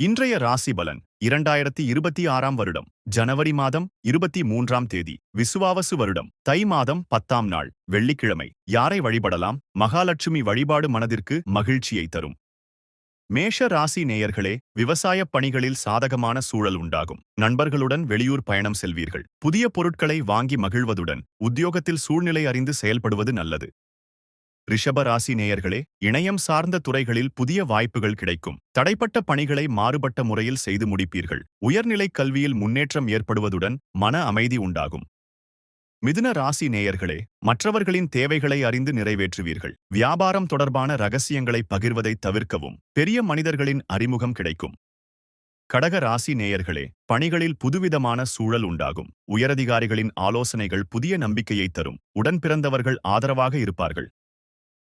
இன்றைய ராசி பலன் இரண்டாயிரத்தி இருபத்தி ஆறாம் வருடம். ஜனவரி மாதம் இருபத்தி மூன்றாம் தேதி. விசுவாவசு வருடம். தை மாதம் பத்தாம் நாள். வெள்ளிக்கிழமை. யாரை வழிபடலாம்? மகாலட்சுமி வழிபாடு மனதிற்கு மகிழ்ச்சியை தரும். மேஷ ராசி நேயர்களே விவசாயப் பணிகளில் சாதகமான சூழல் உண்டாகும். நண்பர்களுடன் வெளியூர் பயணம் செல்வீர்கள். புதிய பொருட்களை வாங்கி மகிழ்வதுடன் உத்தியோகத்தில் சூழ்நிலை அறிந்து செயல்படுவது நல்லது. ரிஷப ராசி நேயர்களே இணையம் சார்ந்த துறைகளில் புதிய வாய்ப்புகள் கிடைக்கும். தடைப்பட்ட பணிகளை மாறுபட்ட முறையில் செய்து முடிப்பீர்கள். உயர்நிலைக் கல்வியில் முன்னேற்றம் ஏற்படுவதுடன் மன அமைதி உண்டாகும். மிதுன ராசி நேயர்களே மற்றவர்களின் தேவைகளை அறிந்து நிறைவேற்றுவீர்கள். வியாபாரம் தொடர்பான ரகசியங்களை பகிர்வதை தவிர்க்கவும் பெரிய மனிதர்களின் அறிமுகம் கிடைக்கும். கடக ராசி நேயர்களே பணிகளில் புதுவிதமான சூழல் உண்டாகும். உயரதிகாரிகளின் ஆலோசனைகள் புதிய நம்பிக்கையை தரும். உடன் பிறந்தவர்கள் ஆதரவாக இருப்பார்கள்.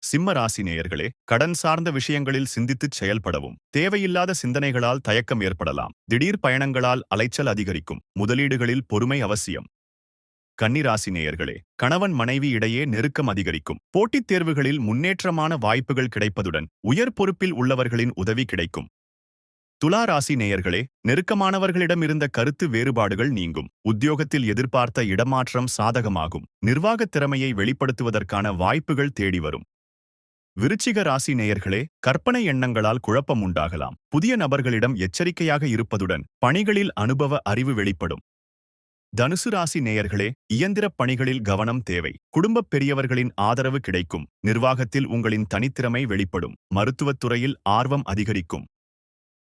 சிம்ம ராசி நேயர்களே கடன் சார்ந்த விஷயங்களில் சிந்தித்துச் செயல்படவும் தேவையில்லாத சிந்தனைகளால் தயக்கம் ஏற்படலாம். திடீர் பயணங்களால் அலைச்சல் அதிகரிக்கும் முதலீடுகளில் பொறுமை அவசியம். கன்னிராசி நேயர்களே கணவன் மனைவி இடையே நெருக்கம் அதிகரிக்கும். போட்டித் தேர்வுகளில் முன்னேற்றமான வாய்ப்புகள் கிடைப்பதுடன் உயர் பொறுப்பில் உள்ளவர்களின் உதவி கிடைக்கும். துலா ராசி நேயர்களே நெருக்கமானவர்களிடம் இருந்த கருத்து வேறுபாடுகள் நீங்கும். உத்தியோகத்தில் எதிர்பார்த்த இடமாற்றம் சாதகமாகும். நிர்வாகத் திறமையை வெளிப்படுத்துவதற்கான வாய்ப்புகள் தேடி வரும் விருச்சிக ராசி நேயர்களே கற்பனை எண்ணங்களால் குழப்பம் உண்டாகலாம். புதிய நபர்களிடம் எச்சரிக்கையாக இருப்பதுடன் பணிகளில் அனுபவ அறிவு வெளிப்படும். தனுசு ராசி நேயர்களே இயந்திரப் பணிகளில் கவனம் தேவை. குடும்பப் பெரியவர்களின் ஆதரவு கிடைக்கும். நிர்வாகத்தில் உங்களின் தனித்திறமை வெளிப்படும். மருத்துவத் துறையில் ஆர்வம் அதிகரிக்கும்.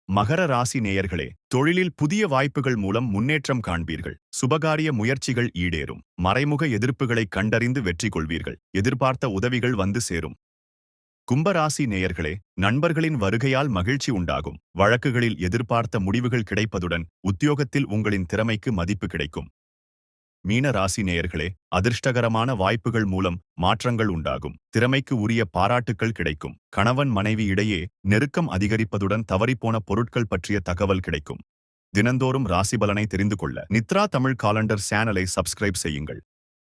மகர ராசி நேயர்களே தொழிலில் புதிய வாய்ப்புகள் மூலம் முன்னேற்றம் காண்பீர்கள். சுபகாரிய முயற்சிகள் ஈடேறும். மறைமுக எதிர்ப்புகளை கண்டறிந்து வெற்றி கொள்வீர்கள். எதிர்பார்த்த உதவிகள் வந்து சேரும். கும்பராசி நேயர்களே நண்பர்களின் வருகையால் மகிழ்ச்சி உண்டாகும். வழக்குகளில் எதிர்பார்த்த முடிவுகள் கிடைப்பதுடன் உத்தியோகத்தில் உங்களின் திறமைக்கு மதிப்பு கிடைக்கும். மீன ராசி நேயர்களே அதிர்ஷ்டகரமான வாய்ப்புகள் மூலம் மாற்றங்கள் உண்டாகும். திறமைக்கு உரிய பாராட்டுக்கள் கிடைக்கும். கணவன் மனைவி இடையே நெருக்கம் அதிகரிப்பதுடன் தவறிப்போன பொருட்கள் பற்றிய தகவல் கிடைக்கும். தினந்தோறும் ராசி பலனை தெரிந்து கொள்ள நித்ரா தமிழ் காலண்டர் சேனலை சப்ஸ்கிரைப் செய்யுங்கள்.